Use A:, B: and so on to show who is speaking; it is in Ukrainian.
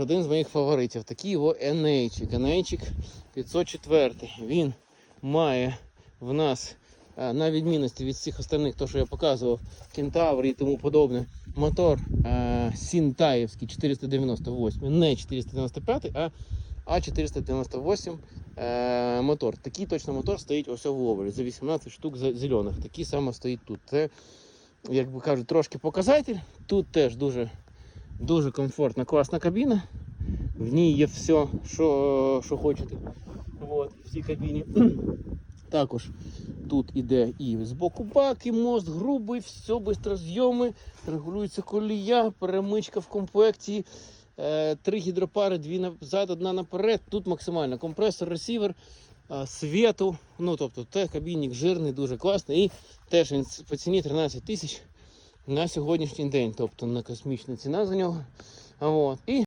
A: Один з моїх фаворитів. Такий його NH. NH 504. Він має в нас, е, на відмінності від всіх остальних, то, що я показував, Кентавр і тому подобне, мотор е, Сінтаєвський 498, не 495, а А498 е, мотор. Такий точно мотор стоїть ось в Ловелі за 18 штук зелених. Такий саме стоїть тут. Це, як би кажуть, трошки показатель. Тут теж дуже, дуже комфортна, класна кабіна. В ній є все, що, що хочете. От, в цій кабіні. Також тут іде і з боку бак, і мост грубий, все бистрозйоми, регулюється колія, перемичка в комплекті, е, три гідропари, дві назад, одна наперед. Тут максимально компресор, ресівер, е, світу. Ну тобто те кабінник жирний, дуже класний. І теж він по ціні 13 тисяч на сьогоднішній день. Тобто на космічна ціна за нього. От. І